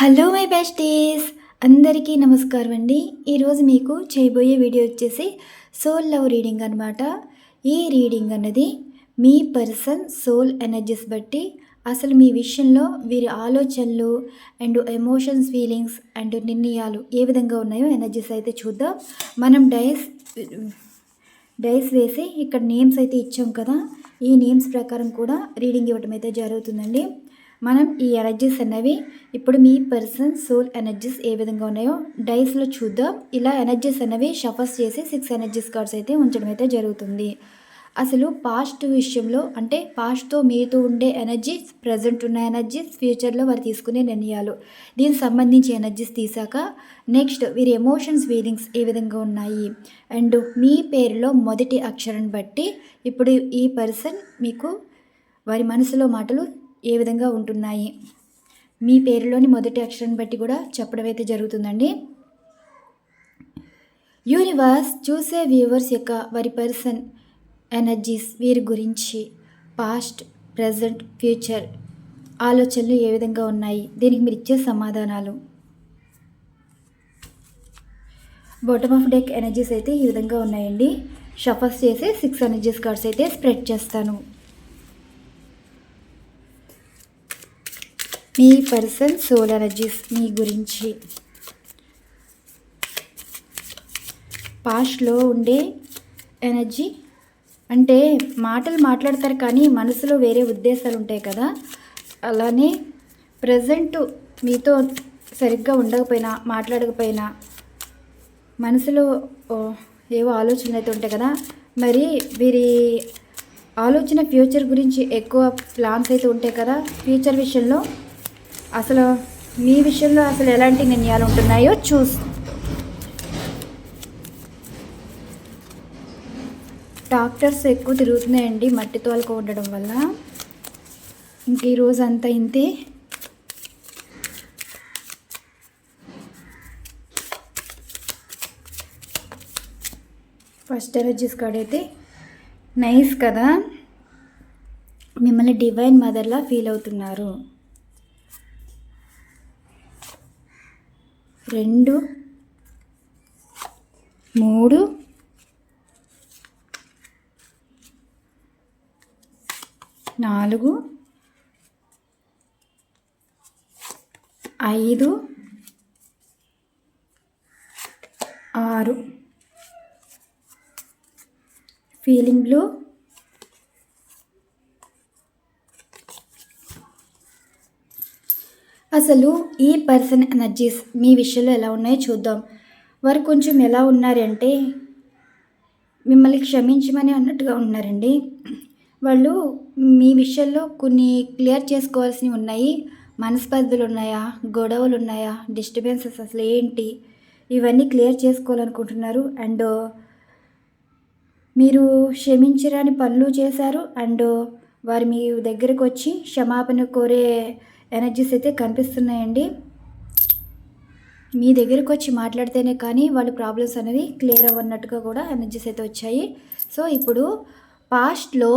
Hello my besties. అందరికీ నమస్కారం అండి. ఈరోజు మీకు చేయబోయే వీడియో వచ్చేసి సోల్ లవ్ రీడింగ్ అనమాట ఈ రీడింగ్ అన్నది మీ పర్సన్ సోల్ ఎనర్జీస్ బట్టి అసలు మీ విషయంలో వీరి ఆలోచనలు అండ్ ఎమోషన్స్ ఫీలింగ్స్ అండ్ నిర్ణయాలు ఏ విధంగా ఉన్నాయో ఎనర్జీస్ అయితే చూద్దాం. మనం డైస్ డైస్ వేసి ఇక్కడ నేమ్స్ అయితే ఇచ్చాం కదా. ఈ నేమ్స్ ప్రకారం కూడా రీడింగ్ ఇవ్వడం అయితే జరుగుతుందండి. మనం ఈ ఎనర్జీస్ అనేవి ఇప్పుడు మీ పర్సన్ సోల్ ఎనర్జీస్ ఏ విధంగా ఉన్నాయో డైస్లో చూద్దాం. ఇలా ఎనర్జీస్ అనేవి షఫర్స్ చేసి సిక్స్ ఎనర్జీస్ కార్డ్స్ అయితే ఉంచడం అయితే జరుగుతుంది. అసలు పాస్ట్ విషయంలో అంటే పాస్ట్తో మీతో ఉండే ఎనర్జీస్ ప్రజెంట్ ఉన్న ఎనర్జీస్ ఫ్యూచర్లో వారు తీసుకునే నిర్ణయాలు. దీనికి సంబంధించి ఎనర్జీస్ తీసాక నెక్స్ట్ వీరి ఎమోషన్స్ ఫీలింగ్స్ ఏ విధంగా ఉన్నాయి? అండ్ మీ పేరులో మొదటి అక్షరం బట్టి ఇప్పుడు ఈ పర్సన్ మీకు వారి మనసులో మాటలు ఏ విధంగా ఉంటున్నాయి? మీ పేరులోని మొదటి అక్షరం బట్టి కూడా చెప్పడం అయితే జరుగుతుందండి. యూనివర్స్ చూసే వ్యూవర్స్ యొక్క వారి పర్సన్ ఎనర్జీస్ వీరి గురించి పాస్ట్ ప్రజెంట్ ఫ్యూచర్ ఆలోచనలు ఏ విధంగా ఉన్నాయి? దీనికి మీరు ఇచ్చే సమాధానాలు. బాటమ్ ఆఫ్ డెక్ ఎనర్జీస్ అయితే ఈ విధంగా ఉన్నాయండి. షఫర్స్ చేసి సిక్స్ ఎనర్జీస్ కార్డ్స్ అయితే స్ప్రెడ్ చేస్తాను. మీ పర్సన్ సోల్ ఎనర్జీస్ మీ గురించి. పాస్ట్లో ఉండే ఎనర్జీ అంటే మాటలు మాట్లాడతారు కానీ మనసులో వేరే ఉద్దేశాలు ఉంటాయి కదా. అలానే ప్రజెంట్ మీతో సరిగ్గా ఉండకపోయినా మాట్లాడకపోయినా మనసులో ఏవో ఆలోచనలు అయితే ఉంటాయి కదా. మరి వీరి ఆలోచన ఫ్యూచర్ గురించి ఎక్కువ ప్లాన్స్ అయితే ఉంటాయి కదా. ఫ్యూచర్ విషయంలో అసలు మీ విషయంలో అసలు ఎలాంటి నిర్ణయాలు ఉంటున్నాయో చూస్ డాక్టర్స్ ఎక్కువ తిరుగుతున్నాయండి మట్టి తోలుకు ఉండడం వల్ల. ఇంక ఈరోజు అంతా ఇంతే. ఫస్ట్ ఎనర్జీస్ కార్డ్ అయితే నైస్ కదా. మిమ్మల్ని డివైన్ మదర్లా ఫీల్ అవుతున్నారు. రెండు మూడు నాలుగు ఐదు ఆరు. ఫీలింగ్ బ్లూ అసలు ఈ పర్సన్ ఎనర్జీస్ మీ విషయంలో ఎలా ఉన్నాయో చూద్దాం. వారు కొంచెం ఎలా ఉన్నారంటే మిమ్మల్ని క్షమించమని అన్నట్టుగా ఉన్నారండి. వాళ్ళు మీ విషయంలో కొన్ని క్లియర్ చేసుకోవాల్సినవి ఉన్నాయి. మనస్పర్ధలు ఉన్నాయా? గొడవలు ఉన్నాయా? డిస్టర్బెన్సెస్ అసలు ఏంటి? ఇవన్నీ క్లియర్ చేసుకోవాలనుకుంటున్నారు. అండ్ మీరు క్షమించరాని పనులు చేశారు. అండ్ వారు మీ దగ్గరకు వచ్చి క్షమాపణ కోరే ఎనర్జీస్ అయితే కనిపిస్తున్నాయండి. మీ దగ్గరకు వచ్చి మాట్లాడితేనే కానీ వాళ్ళ ప్రాబ్లమ్స్ అనేది క్లియర్ అవ్వన్నట్టుగా కూడా ఎనర్జీస్ అయితే వచ్చాయి. సో ఇప్పుడు పాస్ట్లో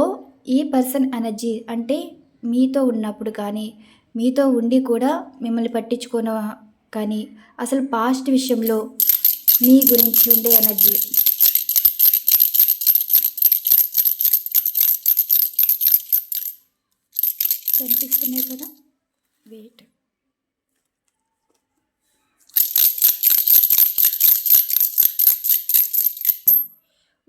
ఈ పర్సన్ ఎనర్జీ అంటే మీతో ఉన్నప్పుడు కానీ మీతో ఉండి కూడా మిమ్మల్ని పట్టించుకున్న కానీ అసలు పాస్ట్ విషయంలో మీ గురించి ఉండే ఎనర్జీ కనిపిస్తున్నాయి కదా? వెయిట్.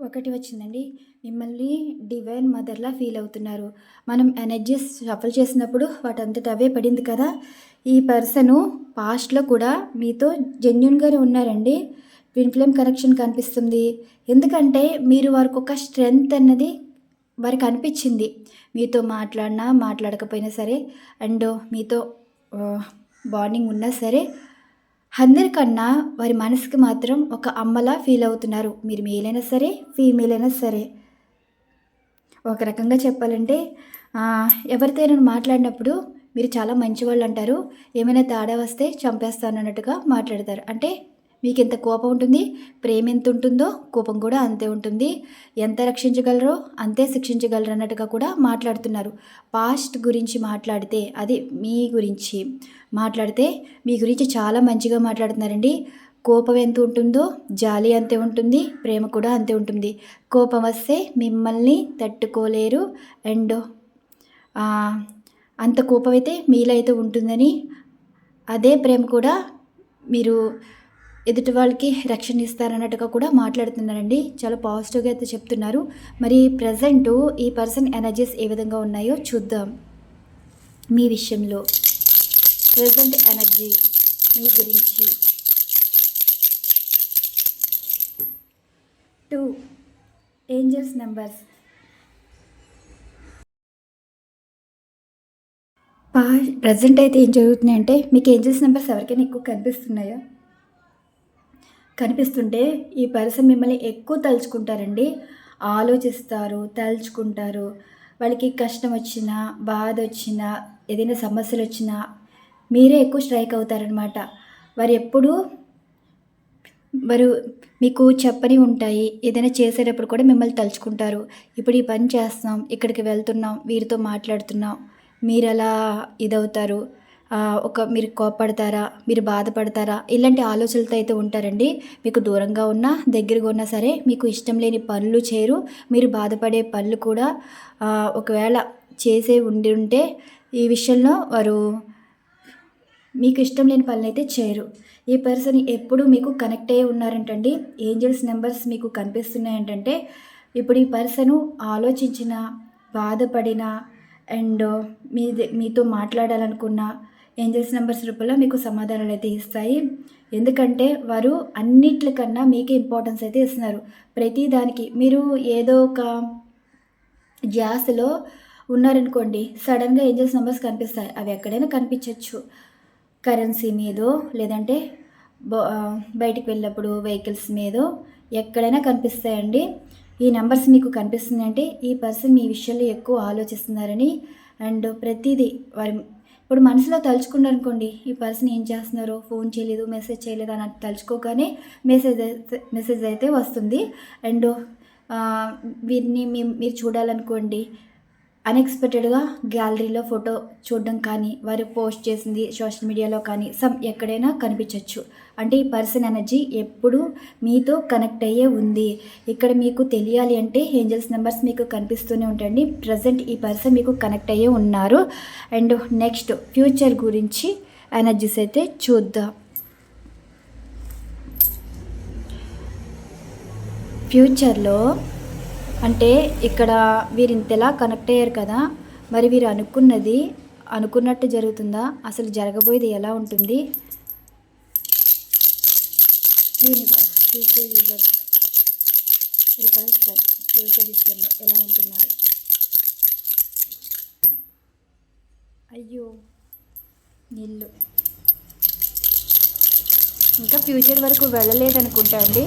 ఒకటి వచ్చిందండి. మిమ్మల్ని డివైన్ మదర్లా ఫీల్ అవుతున్నారు. మనం ఎనర్జీస్ షఫల్ చేసినప్పుడు వాటంతట అవే పడింది కదా? ఈ పర్సను పాస్ట్లో కూడా మీతో జెన్యున్గానే ఉన్నారండి. విన్ఫ్లేమ్ కనెక్షన్ కనిపిస్తుంది. ఎందుకంటే మీరు వారికి ఒక స్ట్రెంగ్త్ అన్నది వారికి అనిపించింది మీతో మాట్లాడినా మాట్లాడకపోయినా సరే అండ్ మీతో బాండింగ్ ఉన్నా సరే అందరికన్నా వారి మనసుకి మాత్రం ఒక అమ్మలా ఫీల్ అవుతున్నారు. మీరు మేల్ అయినా సరే ఫీమేల్ అయినా సరే. ఒక రకంగా చెప్పాలంటే ఎవరితో మాట్లాడినప్పుడు మీరు చాలా మంచివాళ్ళు అంటారు. ఏమైనా తేడా వస్తే చంపేస్తాను అన్నట్టుగా మాట్లాడతారు. అంటే మీకు ఎంత కోపం ఉంటుంది? ప్రేమ ఎంత ఉంటుందో కోపం కూడా అంతే ఉంటుంది. ఎంత రక్షించగలరో అంతే శిక్షించగలరు అన్నట్టుగా కూడా మాట్లాడుతున్నారు. పాస్ట్ గురించి మాట్లాడితే అది మీ గురించి మాట్లాడితే మీ గురించి చాలా మంచిగా మాట్లాడుతున్నారండి. కోపం ఎంత ఉంటుందో జాలి అంతే ఉంటుంది ప్రేమ కూడా అంతే ఉంటుంది. కోపం వస్తే మిమ్మల్ని తట్టుకోలేరు. అండ్ అంత కోపం అయితే మీలో అయితే ఉంటుందని అదే ప్రేమ కూడా మీరు ఎదుటి వాళ్ళకి రక్షణ ఇస్తారన్నట్టుగా కూడా మాట్లాడుతున్నారండి. చాలా పాజిటివ్గా అయితే చెప్తున్నారు. మరి ప్రజెంట్ ఈ పర్సన్ ఎనర్జీస్ ఏ విధంగా ఉన్నాయో చూద్దాం. మీ విషయంలో ప్రజెంట్ ఎనర్జీ మీ గురించి. టూ ఏంజల్స్ నెంబర్స్ పా ప్రజెంట్ అయితే ఏం జరుగుతున్నాయంటే మీకు ఏంజల్స్ నెంబర్స్ ఎవరికైనా ఎక్కువ కనిపిస్తున్నాయా? కనిపిస్తుంటే ఈ పర్సన్ మిమ్మల్ని ఎక్కువ తలుచుకుంటారండి. ఆలోచిస్తారు తలుచుకుంటారు. వాళ్ళకి కష్టం వచ్చినా బాధ వచ్చినా ఏదైనా సమస్యలు వచ్చినా మీరే ఎక్కువ స్ట్రైక్ అవుతారనమాట వారు ఎప్పుడూ వారు మీకు చెప్పని ఉంటాయి. ఏదైనా చేసేటప్పుడు కూడా మిమ్మల్ని తలుచుకుంటారు. ఇప్పుడు ఈ పని చేస్తున్నాం ఇక్కడికి వెళ్తున్నాం వీరితో మాట్లాడుతున్నాం మీరు ఎలా ఇదవుతారు. ఒక మీరు కోపడతారా మీరు బాధపడతారా ఇలాంటి ఆలోచనలతో అయితే ఉంటారండి. మీకు దూరంగా ఉన్నా దగ్గరగా ఉన్నా సరే మీకు ఇష్టం లేని పనులు చేయరు. మీరు బాధపడే పనులు కూడా ఒకవేళ చేసే ఉండి ఉంటే ఈ విషయంలో వారు మీకు ఇష్టం లేని పనులు అయితే చేయరు. ఈ పర్సన్ ఎప్పుడు మీకు కనెక్ట్ అయ్యి ఉన్నారంటండి. ఏంజల్స్ నెంబర్స్ మీకు కనిపిస్తున్నాయంటే ఇప్పుడు ఈ పర్సను ఆలోచించిన బాధపడిన అండ్ మీ మీతో మాట్లాడాలనుకున్న ఏంజల్స్ నెంబర్స్ రూపంలో మీకు సమాధానాలు అయితే ఇస్తాయి. ఎందుకంటే వారు అన్నిట్లకన్నా మీకే ఇంపార్టెన్స్ అయితే ఇస్తున్నారు. ప్రతి దానికి మీరు ఏదో ఒక గ్యాస్లో ఉన్నారనుకోండి సడన్గా ఏంజల్స్ నెంబర్స్ కనిపిస్తాయి. అవి ఎక్కడైనా కనిపించవచ్చు కరెన్సీ మీదో లేదంటే బయటికి వెళ్ళినప్పుడు వెహికల్స్ మీదో ఎక్కడైనా కనిపిస్తాయండి. ఈ నెంబర్స్ మీకు కనిపిస్తున్నాయంటే ఈ పర్సన్ మీ విషయంలో ఎక్కువ ఆలోచిస్తున్నారని అండ్ ప్రతిదీ వారి ఇప్పుడు మనసులో తలుచుకున్నారు అనుకోండి ఈ పర్సన్ ఏం చేస్తున్నారో ఫోన్ చేయలేదు మెసేజ్ చేయలేదు అని తలుచుకోగానే మెసేజ్ మెసేజ్ అయితే వస్తుంది. అండ్ వీరిని మీరు చూడాలనుకోండి అన్ఎక్స్పెక్టెడ్గా గ్యాలరీలో ఫోటో చూడడం కానీ వారు పోస్ట్ చేసింది సోషల్ మీడియాలో కానీ సమ్ ఎక్కడైనా కనిపించవచ్చు అంటే ఈ పర్సన్ ఎనర్జీ ఎప్పుడు మీతో కనెక్ట్ అయ్యే ఉంది. ఇక్కడ మీకు తెలియాలి అంటే ఏంజల్స్ నెంబర్స్ మీకు కనిపిస్తూనే ఉంటాయండి. ప్రజెంట్ ఈ పర్సన్ మీకు కనెక్ట్ అయ్యే ఉన్నారు. అండ్ నెక్స్ట్ ఫ్యూచర్ గురించి ఎనర్జీస్ అయితే చూద్దాం. ఫ్యూచర్లో అంటే ఇక్కడ వీరు ఇంతలా కనెక్ట్ అయ్యారు కదా మరి వీరు అనుకున్నది అనుకున్నట్టు జరుగుతుందా? అసలు జరగబోయేది ఎలా ఉంటుంది? యూనివర్స్ ఫ్యూచర్ యూనివర్స్ రిపల్సర్ ఫ్యూచర్ ఎలా ఉంటున్నారు? అయ్యో నీళ్ళు. ఇంకా ఫ్యూచర్ వరకు వెళ్ళలేదనుకుంటా అండి.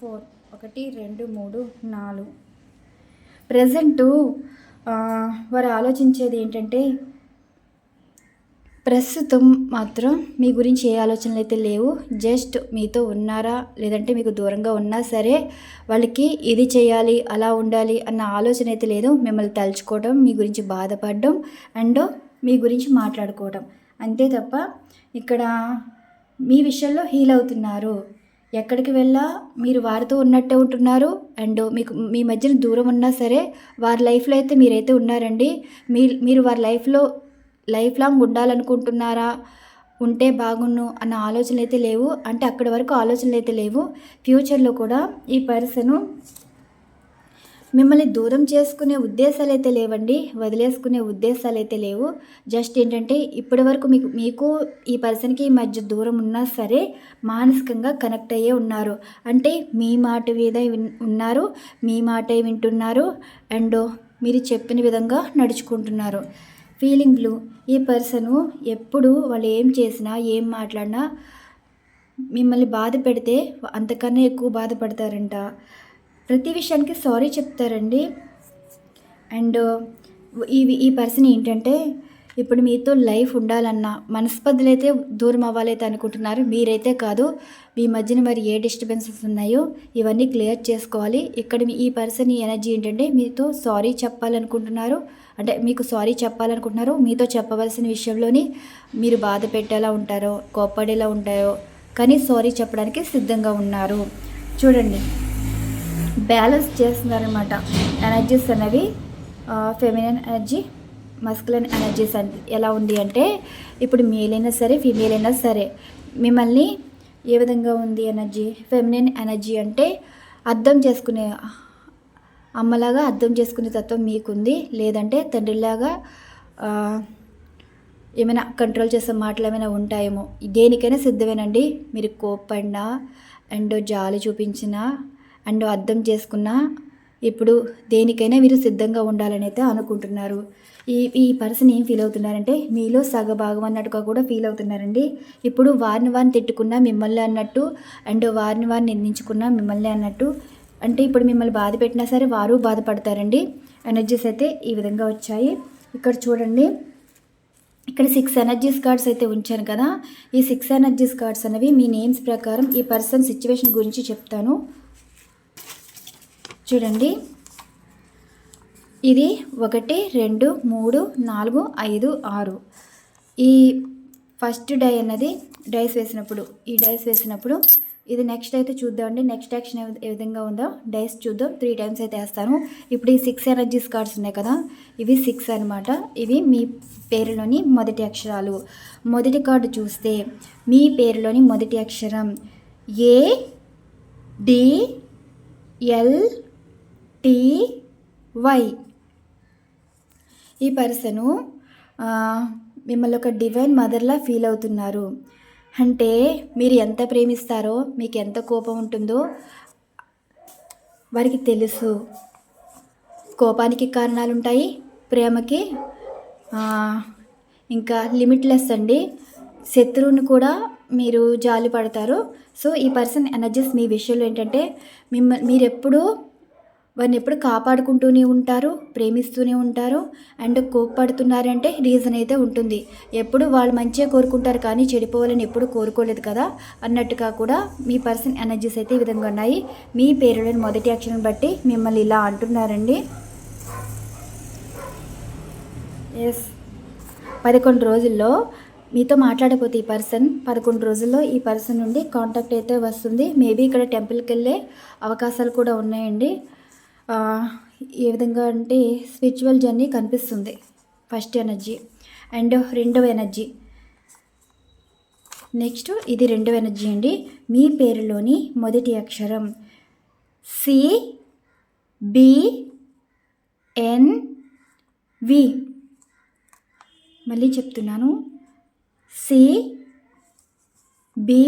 ఫోర్ ఒకటి రెండు మూడు నాలుగు. ప్రజెంటు వారు ఆలోచించేది ఏంటంటే ప్రస్తుతం మాత్రం మీ గురించి ఏ ఆలోచనలు అయితే లేవు జస్ట్ మీతో ఉన్నారా లేదంటే మీకు దూరంగా ఉన్నా సరే వాళ్ళకి ఇది చేయాలి అలా ఉండాలి అన్న ఆలోచన అయితే లేదు. మిమ్మల్ని తలుచుకోవడం మీ గురించి బాధపడడం అండ్ మీ గురించి మాట్లాడుకోవడం. అంతే తప్ప ఇక్కడ మీ విషయంలో హీల్ అవుతున్నారు. ఎక్కడికి వెళ్ళా మీరు వారితో ఉన్నట్టే ఉంటున్నారు అండ్ మీకు మీ మధ్యన దూరం ఉన్నా సరే వారి లైఫ్లో అయితే మీరైతే ఉన్నారండి. మీ మీరు వారి లైఫ్లో లైఫ్ లాంగ్ ఉండాలనుకుంటున్నారా ఉంటే బాగున్ను అన్న ఆలోచనలు అయితే లేవు. అంటే అక్కడి వరకు ఆలోచనలు అయితే లేవు. ఫ్యూచర్లో కూడా ఈ పర్సను మిమ్మల్ని దూరం చేసుకునే ఉద్దేశాలు అయితే లేవండి వదిలేసుకునే ఉద్దేశాలు అయితే లేవు. జస్ట్ ఏంటంటే ఇప్పటి వరకు మీకు మీకు ఈ పర్సన్కి ఈ మధ్య దూరం ఉన్నా సరే మానసికంగా కనెక్ట్ అయ్యే ఉన్నారు. అంటే మీ మాట మీద ఉన్నారు మీ మాటే వింటున్నారు అండ్ మీరు చెప్పిన విధంగా నడుచుకుంటున్నారు. ఫీలింగ్లు ఈ పర్సను ఎప్పుడు వాళ్ళు ఏం చేసినా ఏం మాట్లాడినా మిమ్మల్ని బాధ పెడితే అంతకన్నా ఎక్కువ బాధపడతారంట. ప్రతి విషయానికి సారీ చెప్తారండి. అండ్ ఈ ఈ పర్సన్ ఏంటంటే ఇప్పుడు మీతో లైఫ్ ఉండాలన్నా మనస్పర్ధలు అయితే దూరం అవ్వాలైతే అనుకుంటున్నారు మీరైతే కాదు మీ మధ్యన మరి ఏ డిస్టర్బెన్సెస్ ఉన్నాయో ఇవన్నీ క్లియర్ చేసుకోవాలి. ఇక్కడ మీ ఈ పర్సన్ ఎనర్జీ ఏంటంటే మీతో సారీ చెప్పాలనుకుంటున్నారు. అంటే మీకు సారీ చెప్పాలనుకుంటున్నారు. మీతో చెప్పవలసిన విషయంలోని మీరు బాధ పెట్టేలా ఉంటారో కోప్పడేలా ఉంటారో కానీ సారీ చెప్పడానికి సిద్ధంగా ఉన్నారు. చూడండి. బ్యాలెన్స్ చేస్తున్నారనమాట ఎనర్జీస్ అనేవి ఫెమినన్ ఎనర్జీ మస్కులన్ ఎనర్జీస్ అని ఎలా ఉంది అంటే ఇప్పుడు మేల్ అయినా సరే ఫీమేల్ అయినా సరే మిమ్మల్ని ఏ విధంగా ఉంది ఎనర్జీ ఫెమినైన్ ఎనర్జీ అంటే అర్థం చేసుకునే అమ్మలాగా అర్థం చేసుకునే తత్వం మీకుంది. లేదంటే తండ్రిలాగా ఏమైనా కంట్రోల్ చేసే మాటలు ఏమైనా ఉంటాయేమో. దేనికైనా సిద్ధమేనండి. మీరు కోప్పడినా అండ్ జాలి చూపించినా అండ్ అర్థం చేసుకున్న ఇప్పుడు దేనికైనా మీరు సిద్ధంగా ఉండాలని అయితే అనుకుంటున్నారు. ఈ ఈ పర్సన్ ఏం ఫీల్ అవుతున్నారంటే మీలో సగభాగం అన్నట్టుగా కూడా ఫీల్ అవుతున్నారండి. ఇప్పుడు వారిని వారిని తిట్టుకున్నా మిమ్మల్ని అన్నట్టు అండ్ వారిని వారిని నిందించుకున్నా మిమ్మల్ని అన్నట్టు అంటే ఇప్పుడు మిమ్మల్ని బాధ పెట్టినా సరే వారు బాధపడతారండి. ఎనర్జీస్ అయితే ఈ విధంగా వచ్చాయి. ఇక్కడ చూడండి. ఇక్కడ సిక్స్ ఎనర్జీస్ కార్డ్స్ అయితే ఉంచాను కదా. ఈ సిక్స్ ఎనర్జీస్ కార్డ్స్ అనేవి మీ నేమ్స్ ప్రకారం ఈ పర్సన్ సిచ్యువేషన్ గురించి చెప్తాను. చూడండి. ఇది ఒకటి రెండు మూడు నాలుగు ఐదు ఆరు. ఈ ఫస్ట్ డై అన్నది డైస్ వేసినప్పుడు ఈ డైస్ వేసినప్పుడు ఇది నెక్స్ట్ అయితే చూద్దామండి. నెక్స్ట్ యాక్షన్ ఏ- విధంగా ఉందో డైస్ చూద్దాం. త్రీ టైమ్స్ అయితే వేస్తాను. ఇప్పుడు ఈ సిక్స్ ఎనర్జీస్ కార్డ్స్ ఉన్నాయి కదా ఇవి సిక్స్ అన్నమాట. ఇవి మీ పేరులోని మొదటి అక్షరాలు. మొదటి కార్డు చూస్తే మీ పేరులోని మొదటి అక్షరం A D L T Y. ఈ పర్సను మిమ్మల్ని ఒక డివైన్ మదర్లా ఫీల్ అవుతున్నారు. అంటే మీరు ఎంత ప్రేమిస్తారో మీకు ఎంత కోపం ఉంటుందో వారికి తెలుసు. కోపానికి కారణాలు ఉంటాయి ప్రేమకి ఇంకా లిమిట్లెస్ అండి. శత్రువుని కూడా మీరు జాలి పడతారు సో ఈ పర్సన్ ఎనర్జీస్ మీ విషయంలో ఏంటంటే మిమ్మ మీరెప్పుడూ వారిని ఎప్పుడు కాపాడుకుంటూనే ఉంటారు ప్రేమిస్తూనే ఉంటారు అండ్ కోప్పడుతున్నారంటే రీజన్ అయితే ఉంటుంది. ఎప్పుడు వాళ్ళు మంచిగా కోరుకుంటారు కానీ చెడిపోవాలని ఎప్పుడు కోరుకోలేదు కదా అన్నట్టుగా కూడా మీ పర్సన్ ఎనర్జీస్ అయితే ఈ విధంగా ఉన్నాయి. మీ పేరులోని మొదటి అక్షరం బట్టి మిమ్మల్ని ఇలా అంటున్నారండి. ఎస్ పదకొండు రోజుల్లో మీతో మాట్లాడకపోతే ఈ పర్సన్ పదకొండు రోజుల్లో ఈ పర్సన్ నుండి కాంటాక్ట్ అయితే వస్తుంది. మేబీ ఇక్కడ టెంపుల్కి వెళ్ళే అవకాశాలు కూడా ఉన్నాయండి. ఏ విధంగా అంటే స్పిరిచువల్ జర్నీ కనిపిస్తుంది. ఫస్ట్ ఎనర్జీ అండ్ రెండవ ఎనర్జీ నెక్స్ట్ ఇది రెండవ ఎనర్జీ అండి. మీ పేరులోని మొదటి అక్షరం. సి బి ఎన్ వి మళ్ళీ చెప్తున్నాను. సి బి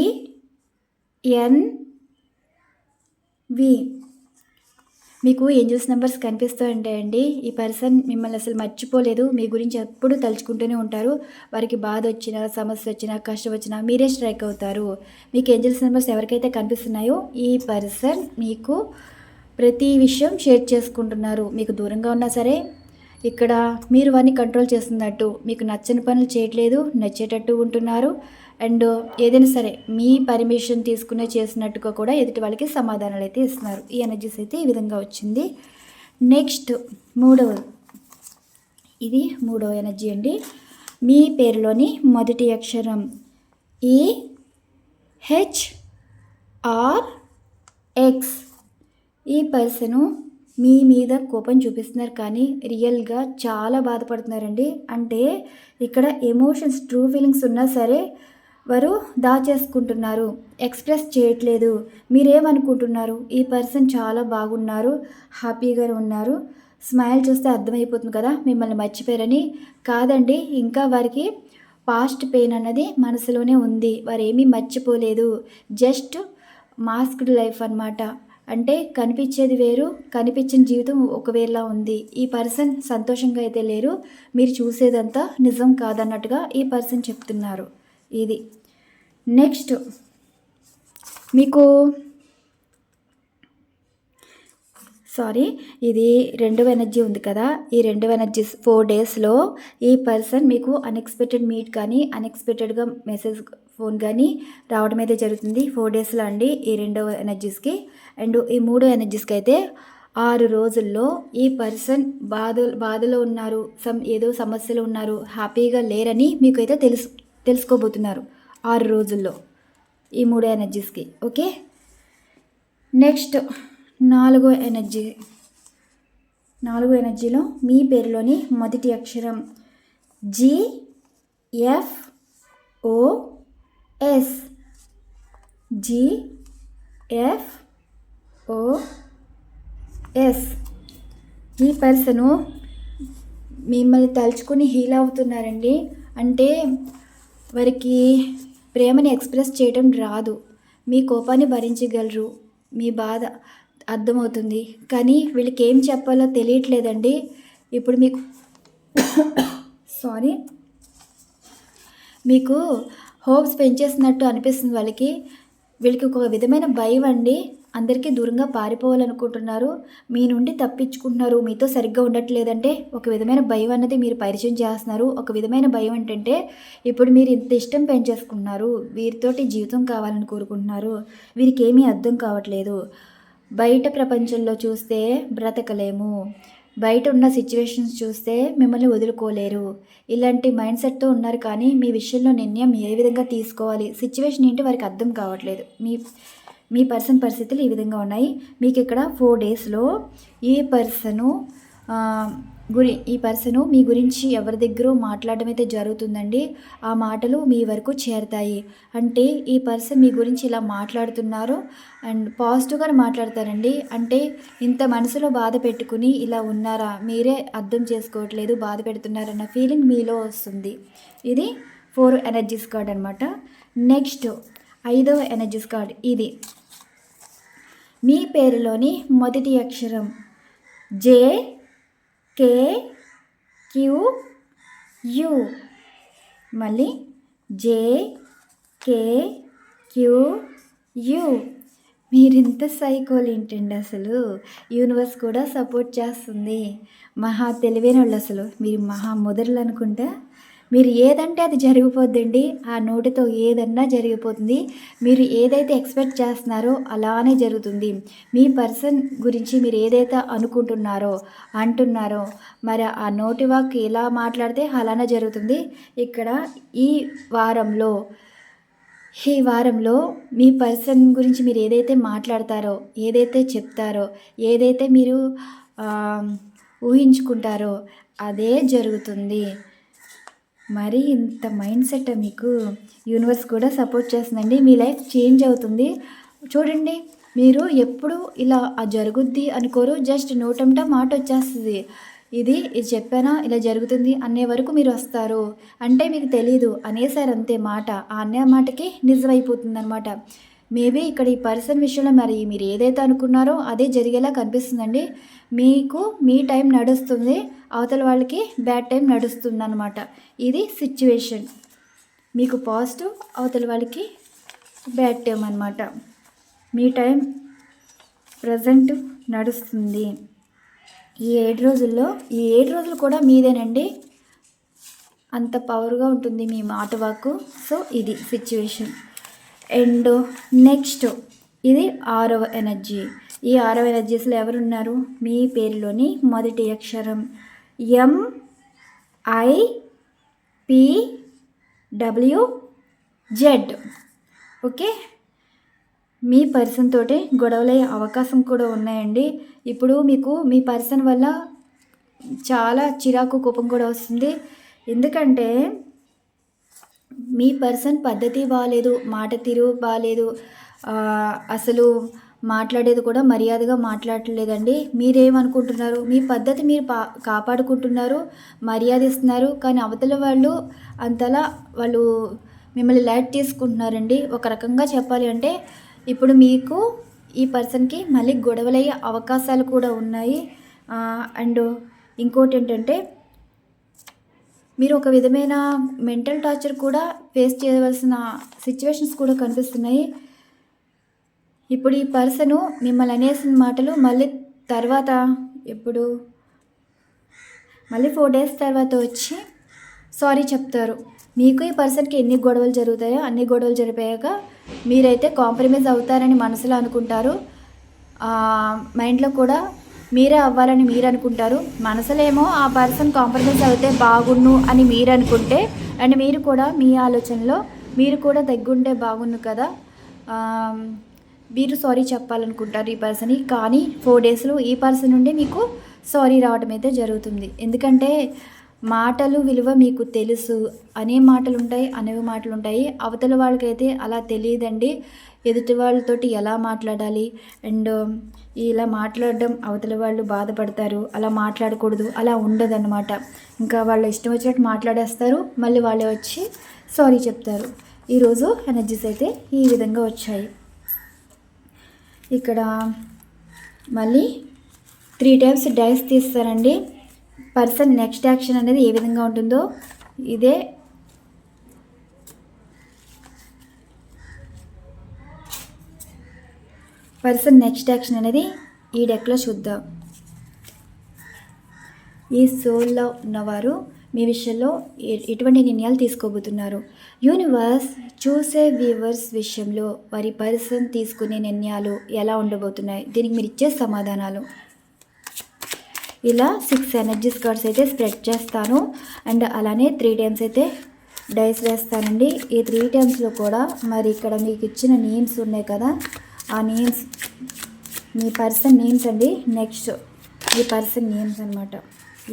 ఎన్ వి మీకు ఏంజల్స్ నెంబర్స్ కనిపిస్తూ ఉంటాయండి ఈ పర్సన్ మిమ్మల్ని అసలు మర్చిపోలేదు మీ గురించి ఎప్పుడు తలుచుకుంటూనే ఉంటారు. వారికి బాధ వచ్చినా సమస్య వచ్చినా కష్టం వచ్చినా మీరే స్ట్రైక్ అవుతారు. మీకు ఏంజల్స్ నెంబర్స్ ఎవరికైతే కనిపిస్తున్నాయో ఈ పర్సన్ మీకు ప్రతి విషయం షేర్ చేసుకుంటున్నారు. మీకు దూరంగా ఉన్నా సరే ఇక్కడ మీరు వారిని కంట్రోల్ చేస్తున్నట్టు మీకు నచ్చని పనులు చేయట్లేదు నచ్చేటట్టు ఉంటున్నారు. అండ్ ఏదైనా సరే మీ పర్మిషన్ తీసుకునే చేసినట్టుగా కూడా ఎదుటి వాళ్ళకి సమాధానాలు అయితే ఇస్తున్నారు. ఈ ఎనర్జీస్ అయితే ఈ విధంగా వచ్చింది. నెక్స్ట్ మూడవది ఇది మూడవ ఎనర్జీ అండి. మీ పేరులోని మొదటి అక్షరం ఈ హెచ్ ఆర్ ఎక్స్ ఈ పర్సను మీ మీద కోపం చూపిస్తున్నారు కానీ రియల్గా చాలా బాధపడుతున్నారండి. అంటే ఇక్కడ ఎమోషన్స్ ట్రూ ఫీలింగ్స్ ఉన్నా సరే వారు దాచేసుకుంటున్నారు. ఎక్స్ప్రెస్ చేయట్లేదు. మీరేమనుకుంటున్నారు? ఈ పర్సన్ చాలా బాగున్నారు. హ్యాపీగా ఉన్నారు. స్మైల్ చూస్తే అర్థమైపోతుంది కదా మిమ్మల్ని మర్చిపోయారని. కాదండి ఇంకా వారికి పాస్ట్ పెయిన్ అన్నది మనసులోనే ఉంది. వారు ఏమీ మర్చిపోలేదు. జస్ట్ మాస్క్డ్ లైఫ్ అన్నమాట. అంటే కనిపించేది వేరు కనిపించిన జీవితం ఒకవేళలా ఉంది. ఈ పర్సన్ సంతోషంగా అయితే లేరు. మీరు చూసేదంతా నిజం కాదన్నట్టుగా ఈ పర్సన్ చెప్తున్నారు. ఇది. నెక్స్ట్ మీకు సారీ ఇది రెండవ ఎనర్జీ ఉంది కదా. ఈ రెండవ ఎనర్జీ ఫోర్ డేస్లో ఈ పర్సన్ మీకు అన్ఎక్స్పెక్టెడ్ మీట్ కానీ అన్ఎక్స్పెక్టెడ్గా మెసేజ్ ఫోన్ కానీ రావడం అయితే జరుగుతుంది. ఫోర్ డేస్లో అండి ఈ రెండవ ఎనర్జీస్కి అండ్ ఈ మూడో ఎనర్జీస్కి అయితే ఆరు రోజుల్లో ఈ పర్సన్ బాధ బాధలో ఉన్నారు సమ్ ఏదో సమస్యలు ఉన్నారు హ్యాపీగా లేరని మీకు అయితే తెలుసు. తెలుసుకోబోతున్నారు ఆరు రోజుల్లో ఈ మూడు ఎనర్జీస్కి ఓకే? నెక్స్ట్ నాలుగో ఎనర్జీ నాలుగో ఎనర్జీలో మీ పేరులోని మొదటి అక్షరం G F O S G F O S ఈ పర్సను మిమ్మల్ని తలుచుకుని హీల్ అవుతున్నారండి. అంటే వారికి ప్రేమని ఎక్స్ప్రెస్ చేయడం రాదు. మీ కోపాన్ని భరించగలరు. మీ బాధ అర్థమవుతుంది. కానీ వీళ్ళకి ఏం చెప్పాలో తెలియట్లేదండి. ఇప్పుడు మీకు సారీ. మీకు హోప్స్ పెంచేసినట్టు అనిపిస్తుంది వాళ్ళకి. వీళ్ళకి ఒక విధమైన భయం అండి. అందరికీ దూరంగా పారిపోవాలనుకుంటున్నారు. మీ నుండి తప్పించుకుంటున్నారు. మీతో సరిగ్గా ఉండట్లేదంటే ఒక విధమైన భయం అన్నది మీరు పరిచయం చేస్తున్నారు. ఒక విధమైన భయం ఏంటంటే ఇప్పుడు మీరు ఇంత ఇష్టం పెంచేసుకున్నారు వీరితోటి జీవితం కావాలని కోరుకుంటున్నారు. వీరికి ఏమీ అర్థం కావట్లేదు. బయట ప్రపంచంలో చూస్తే బ్రతకలేము. బయట ఉన్న సిచ్యువేషన్స్ చూస్తే మిమ్మల్ని వదులుకోలేరు. ఇలాంటి మైండ్ సెట్తో ఉన్నారు కానీ మీ విషయంలో నిర్ణయం ఏ విధంగా తీసుకోవాలి? సిచ్యువేషన్ ఏంటి వారికి అర్థం కావట్లేదు. మీ మీ పర్సన్ పరిస్థితులు ఈ విధంగా ఉన్నాయి. మీకు ఇక్కడ ఫోర్ డేస్లో ఈ పర్సను గురి ఈ పర్సను మీ గురించి ఎవరి దగ్గర మాట్లాడడం అయితే జరుగుతుందండి. ఆ మాటలు మీ వరకు చేరతాయి. అంటే ఈ పర్సన్ మీ గురించి ఇలా మాట్లాడుతున్నారు అండ్ పాజిటివ్గానే మాట్లాడతారండి. అంటే ఇంత మనసులో బాధ పెట్టుకుని ఇలా ఉన్నారా? మీరే అర్థం చేసుకోవట్లేదు బాధ పెడుతున్నారన్న ఫీలింగ్ మీలో వస్తుంది. ఇది ఫోర్ ఎనర్జీస్ కార్డ్ అనమాట నెక్స్ట్ ఐదవ ఎనర్జీస్ కార్డ్ ఇది. మీ పేరులోని మొదటి అక్షరం. J K Q U. మళ్ళీ జే కే క్యూ యు. మీరింత సైకోలు ఏంటండి అసలు? యూనివర్స్ కూడా సపోర్ట్ చేస్తుంది. మహా తెలివైన వాళ్ళు అసలు. మీరు మహా మొదలు అనుకుంటా మీరు ఏదంటే అది జరిగిపోద్దండి ఆ నోటితో ఏదన్నా జరిగిపోతుంది. మీరు ఏదైతే ఎక్స్పెక్ట్ చేస్తున్నారో అలానే జరుగుతుంది. మీ పర్సన్ గురించి మీరు ఏదైతే అనుకుంటున్నారో అంటున్నారో మరి ఆ నోటి వాక్ ఎలా మాట్లాడితే అలానే జరుగుతుంది. ఇక్కడ ఈ వారంలో ఈ వారంలో మీ పర్సన్ గురించి మీరు ఏదైతే మాట్లాడతారో ఏదైతే చెప్తారో ఏదైతే మీరు ఊహించుకుంటారో అదే జరుగుతుంది. మరి ఇంత మైండ్ సెట్ మీకు యూనివర్స్ కూడా సపోర్ట్ చేస్తుందండి. మీ లైఫ్ చేంజ్ అవుతుంది. చూడండి మీరు ఎప్పుడు ఇలా ఆ జరుగుద్ది అనుకోరు. జస్ట్ నోటంట మాట వచ్చేస్తుంది. ఇది ఇది చెప్పానా? ఇలా జరుగుతుంది అనే వరకు మీరు వస్తారు. అంటే మీకు తెలీదు అనేసారు అంతే మాట. ఆ అనే మాటకి నిజమైపోతుంది అనమాట మేబీ ఇక్కడ ఈ పర్సన్ విషయంలో మరి మీరు ఏదైతే అనుకున్నారో అదే జరిగేలా కనిపిస్తుందండి. మీకు మీ టైం నడుస్తుంది. అవతల వాళ్ళకి బ్యాడ్ టైం నడుస్తుంది అనమాట ఇది సిచ్యువేషన్. మీకు పాజిటివ్ అవతల వాళ్ళకి బ్యాడ్ టైం అనమాట మీ టైం ప్రజెంట్ నడుస్తుంది. ఈ ఏడు రోజుల్లో ఈ ఏడు రోజులు కూడా మీదేనండి. అంత పవర్గా ఉంటుంది మీ మాట వాక్కు. సో ఇది సిచ్యువేషన్. అండ్ నెక్స్ట్ ఇది ఆరవ ఎనర్జీ. ఈ ఆరవ ఎనర్జీస్లో ఎవరున్నారు? మీ పేరులోని మొదటి అక్షరం M I P W Z. Okay? Me person తోటి గొడవలయ్యే అవకాశం కూడా ఉన్నాయండి. ఇప్పుడు మీకు మీ పర్సన్ వల్ల చాలా చిరాకు కోపం కూడా వస్తుంది. ఎందుకంటే మీ పర్సన్ పద్ధతి బాగాలేదు మాట తీరు బాగాలేదు అసలు మాట్లాడేది కూడా మర్యాదగా మాట్లాడలేదండి. మీరేమనుకుంటున్నారు? మీ పద్ధతి మీరు పా కాపాడుకుంటున్నారు మర్యాద ఇస్తున్నారు కానీ అవతల వాళ్ళు అంతలా వాళ్ళు మిమ్మల్ని లైట్ తీసుకుంటున్నారండి. ఒక రకంగా చెప్పాలి అంటే ఇప్పుడు మీకు ఈ పర్సన్కి మళ్ళీ గొడవలయ్యే అవకాశాలు కూడా ఉన్నాయి. అండ్ ఇంకోటి ఏంటంటే మీరు ఒక విధమైన మెంటల్ టార్చర్ కూడా ఫేస్ చేయవలసిన సిచ్యువేషన్స్ కూడా కనిపిస్తున్నాయి. ఇప్పుడు ఈ పర్సను మిమ్మల్ని అనేసిన మాటలు మళ్ళీ తర్వాత ఎప్పుడు? మళ్ళీ ఫోర్ డేస్ తర్వాత వచ్చి సారీ చెప్తారు. మీకు ఈ పర్సన్కి ఎన్ని గొడవలు జరుగుతాయో అన్ని గొడవలు జరిపాక మీరైతే కాంప్రమైజ్ అవుతారని మనసులో అనుకుంటారు. మైండ్లో కూడా మీరే అవ్వాలని మీరు అనుకుంటారు మనసులేమో ఆ పర్సన్ కాంప్రమైజ్ అయితే బాగుండు అని మీరు అనుకుంటే అండ్ మీరు కూడా మీ ఆలోచనలో మీరు కూడా తగ్గుంటే బాగుండు కదా. మీరు సారీ చెప్పాలనుకుంటారు ఈ పర్సన్కి కానీ ఫోర్ డేస్లో ఈ పర్సన్ నుండి మీకు సారీ రావడం అయితే జరుగుతుంది. ఎందుకంటే మాటలు విలువ మీకు తెలుసు. అనే మాటలు ఉంటాయి అనేవి మాటలు ఉంటాయి అవతల వాళ్ళకైతే అలా తెలియదండి. ఎదుటి వాళ్ళతోటి ఎలా మాట్లాడాలి? అండ్ ఇలా మాట్లాడడం అవతల వాళ్ళు బాధపడతారు. అలా మాట్లాడకూడదు. అలా ఉండదన్నమాట. ఇంకా వాళ్ళు ఇష్టం వచ్చినట్టు మాట్లాడేస్తారు. మళ్ళీ వాళ్ళే వచ్చి సారీ చెప్తారు. ఈరోజు ఎనర్జీస్ అయితే ఈ విధంగా వచ్చాయి. ఇక్కడ మళ్ళీ త్రీ టైమ్స్ డైస్ తీస్తారండి. పర్సన్ నెక్స్ట్ యాక్షన్ అనేది ఏ విధంగా ఉంటుందో ఇదే. పర్సన్ నెక్స్ట్ యాక్షన్ అనేది ఈ డెక్లో చూద్దాం. ఈ సోల్లో ఉన్నవారు మీ విషయంలో ఎటువంటి నిర్ణయాలు తీసుకోబోతున్నారు? యూనివర్స్ చూసే వ్యూవర్స్ విషయంలో వారి పర్సన్ తీసుకునే నిర్ణయాలు ఎలా ఉండబోతున్నాయి? దీనికి మీరు ఇచ్చే సమాధానాలు. ఇలా సిక్స్ ఎనర్జీ స్కర్ట్స్ అయితే స్ప్రెడ్ చేస్తాను. అండ్ అలానే త్రీ టైమ్స్ అయితే డైస్ వేస్తానండి. ఈ త్రీ టైమ్స్లో కూడా మరి ఇక్కడ మీకు ఇచ్చిన నేమ్స్ ఉన్నాయి కదా ఆ నేమ్స్ మీ పర్సన్ నేమ్స్ అండి. నెక్స్ట్ మీ పర్సన్ నేమ్స్ అన్నమాట.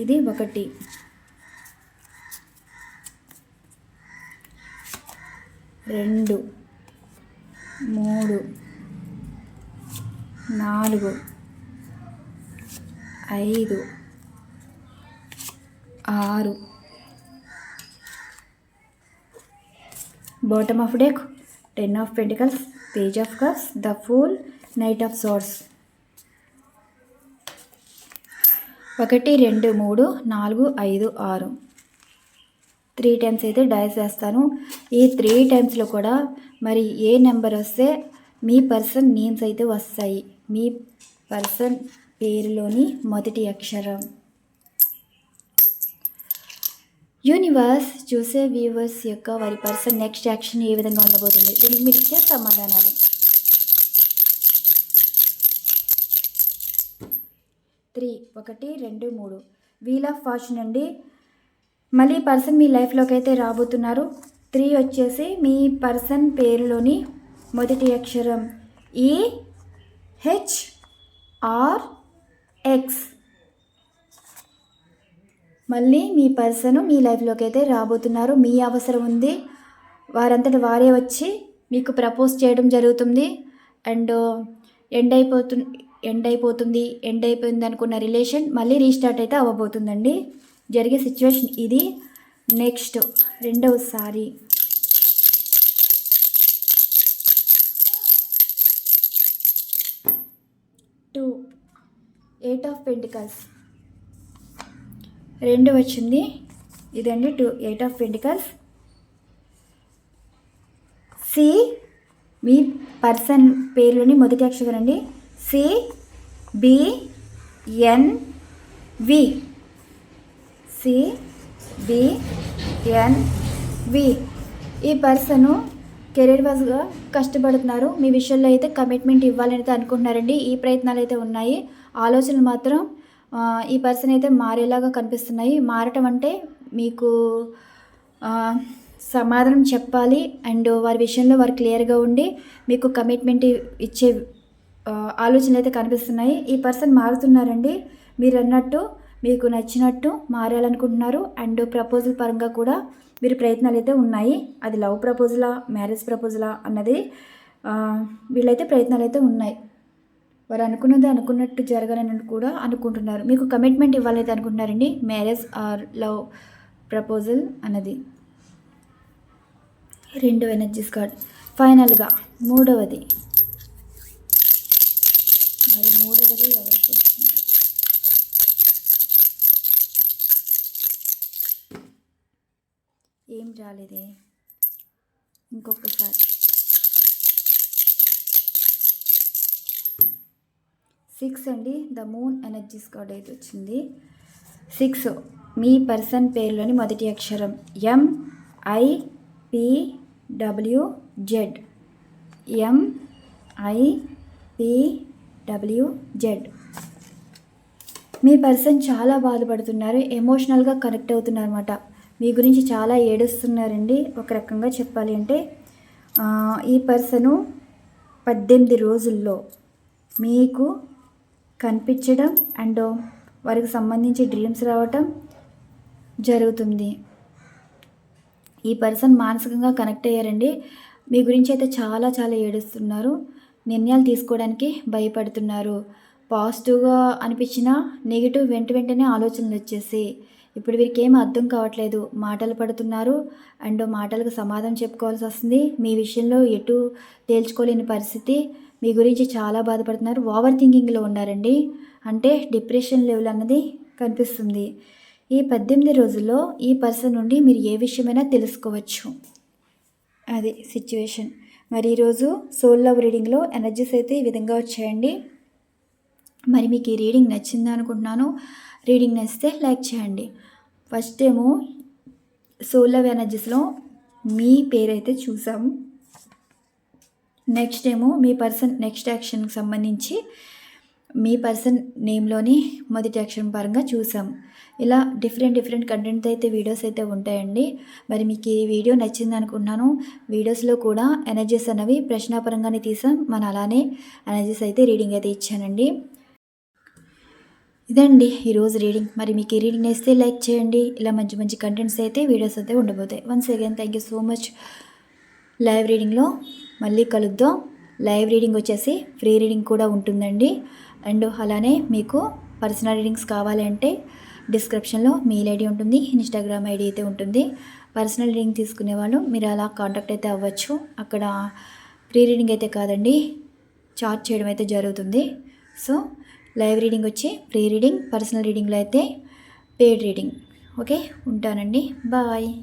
ఇది ఒకటి. రెండు మూడు నాలుగు ఐదు ఆరు. Bottom of deck ten of pentacles page of cups the fool knight of swords ఒకటి రెండు మూడు నాలుగు ఐదు ఆరు. త్రీ టైమ్స్ అయితే డైస్ వేస్తాను. ఈ త్రీ టైమ్స్లో కూడా మరి ఏ నెంబర్ వస్తే మీ పర్సన్ నేమ్స్ అయితే వస్తాయి. మీ పర్సన్ పేరులోని మొదటి అక్షరం. యూనివర్స్ చూసే వ్యూవర్స్ యొక్క వారి పర్సన్ నెక్స్ట్ యాక్షన్ ఏ విధంగా ఉండబోతుంది? దీనికి మీరు ఇచ్చే సమాధానాలు. త్రీ ఒకటి రెండు మూడు. వీల్ ఆఫ్ ఫార్చ్యూన్ అండి. మళ్ళీ పర్సన్ మీ లైఫ్లోకి అయితే రాబోతున్నారు. త్రీ వచ్చేసి మీ పర్సన్ పేరులోని మొదటి అక్షరం. ఈ హెచ్ ఆర్ ఎక్స్ మళ్ళీ మీ పర్సన్ మీ లైఫ్లోకి అయితే రాబోతున్నారు. మీ అవసరం ఉంది. వారంతటి వారే వచ్చి మీకు ప్రపోజ్ చేయడం జరుగుతుంది. అండ్ ఎండ్ అయిపోతు ఎండ్ అయిపోతుంది. ఎండ్ అయిపోయింది అనుకున్న రిలేషన్ మళ్ళీ రీస్టార్ట్ అయితే అవ్వబోతుందండి. జరిగే సిచ్యువేషన్ ఇది. నెక్స్ట్ రెండవసారి. టూ. ఎయిట్ ఆఫ్ పెంటికల్స్ రెండు వచ్చింది. ఇదండి two eight of pentacles C me person పేరులోని మొదటి అక్షరం అండి C B N V C B N V ఈ పర్సను కెరీర్ వైజ్గా కష్టపడుతున్నారు. మీ విషయంలో అయితే కమిట్మెంట్ ఇవ్వాలని అయితే అనుకుంటున్నారండి. ఈ ప్రయత్నాలు అయితే ఉన్నాయి. ఆలోచనలు మాత్రం ఈ పర్సన్ అయితే మారేలాగా కనిపిస్తున్నాయి. మారటం అంటే మీకు సమాధానం చెప్పాలి. అండ్ వారి విషయంలో వారు క్లియర్గా ఉండి మీకు కమిట్మెంట్ ఇచ్చే ఆలోచనలు అయితే కనిపిస్తున్నాయి. ఈ పర్సన్ మారుతున్నారండి. మీరు అన్నట్టు మీకు నచ్చినట్టు మారాలనుకుంటున్నారు. అండ్ ప్రపోజల్ పరంగా కూడా మీరు ప్రయత్నాలు అయితే ఉన్నాయి. అది లవ్ ప్రపోజలా మ్యారేజ్ ప్రపోజలా అన్నది వీళ్ళైతే ప్రయత్నాలు అయితే ఉన్నాయి. వారు అనుకున్నది అనుకున్నట్టు జరగాలని కూడా అనుకుంటున్నారు. మీకు కమిట్మెంట్ ఇవ్వాలైతే అనుకుంటున్నారండి? మ్యారేజ్ ఆర్ లవ్ ప్రపోజల్ అన్నది. రెండు ఎనర్జీస్ కార్డ్. ఫైనల్గా మూడవది మరి మూడవది ఎవరికి వస్తుంది ఏం రాలేదే? ఇంకొకసారి. సిక్స్ అండి. ద మూన్ ఎనర్జీస్ కార్డ్ అయితే వచ్చింది. సిక్స్ మీ పర్సన్ పేరులోని మొదటి అక్షరం. M I P W Z. M I P W Z. Me person చాలా బాధపడుతున్నారు. ఎమోషనల్గా కనెక్ట్ అవుతున్నారు అనమాట మీ గురించి చాలా ఏడుస్తున్నారండి. ఒక రకంగా చెప్పాలి అంటే ఈ పర్సను పద్దెనిమిది రోజుల్లో మీకు కనిపించడం అండ్ వారికి సంబంధించి డ్రీమ్స్ రావటం జరుగుతుంది. ఈ పర్సన్ మానసికంగా కనెక్ట్ అయ్యారండి. మీ గురించి అయితే చాలా చాలా ఏడుస్తున్నారు. నిర్ణయాలు తీసుకోవడానికి భయపడుతున్నారు. పాజిటివ్గా అనిపించిన నెగిటివ్ వెంట వెంటనే ఆలోచనలు వచ్చేసి ఇప్పుడు వీరికి ఏం అర్థం కావట్లేదు. మాటలు పడుతున్నారు. అండ్ మాటలకు సమాధానం చెప్పుకోవాల్సి వస్తుంది. మీ విషయంలో ఎటు తేల్చుకోలేని పరిస్థితి. మీ గురించి చాలా బాధపడుతున్నారు. ఓవర్ థింకింగ్లో ఉన్నారండి. అంటే డిప్రెషన్ లెవెల్ అన్నది కనిపిస్తుంది. ఈ పద్దెనిమిది రోజుల్లో ఈ పర్సన్ నుండి మీరు ఏ విషయమైనా తెలుసుకోవచ్చు. అది సిచ్యువేషన్. మరి ఈరోజు సోల్ లవ్ రీడింగ్లో ఎనర్జీస్ అయితే ఈ విధంగా వచ్చాయండి. మరి మీకు ఈ రీడింగ్ నచ్చిందా అనుకుంటున్నాను. రీడింగ్ నచ్చితే లైక్ చేయండి. ఫస్ట్ ఏమో సోల్ ఎనర్జీస్లో మీ పేరైతే చూసాము నెక్స్ట్ ఏమో మీ పర్సన్ నెక్స్ట్ యాక్షన్కి సంబంధించి మీ పర్సన్ నేమ్లోని మొదటి యాక్షన్ పరంగా చూసాం. ఇలా డిఫరెంట్ డిఫరెంట్ కంటెంట్ అయితే వీడియోస్ అయితే ఉంటాయండి. మరి మీకు ఈ వీడియో నచ్చింది అనుకుంటున్నాను. వీడియోస్లో కూడా ఎనర్జీస్ అనేవి ప్రశ్నాపరంగానే తీసాం. మన అలానే ఎనర్జీస్ అయితే రీడింగ్ అయితే ఇచ్చానండి. ఇదండి ఈరోజు రీడింగ్ మరి మీకు ఈ రీడింగ్ నేస్తే లైక్ చేయండి. ఇలా మంచి మంచి కంటెంట్స్ అయితే వీడియోస్ అయితే ఉండబోతాయి. Once again thank you so much live రీడింగ్లో మళ్ళీ కలుద్దాం. లైవ్ రీడింగ్ వచ్చేసి ఫ్రీ రీడింగ్ కూడా ఉంటుందండి. అండ్ అలానే మీకు పర్సనల్ రీడింగ్స్ కావాలి అంటే డిస్క్రిప్షన్లో మెయిల్ ఐడి ఉంటుంది ఇన్స్టాగ్రామ్ ఐడి అయితే ఉంటుంది. పర్సనల్ రీడింగ్ తీసుకునే వాళ్ళు మీరు అలా కాంటాక్ట్ అయితే అవ్వచ్చు. అక్కడ ఫ్రీ రీడింగ్ అయితే కాదండి చార్జ్ చేయడం అయితే జరుగుతుంది. సో లైవ్ రీడింగ్ వచ్చి ఫ్రీ రీడింగ్ పర్సనల్ రీడింగ్లో అయితే పేడ్ రీడింగ్. ఓకే? ఉంటానండి. బాయ్.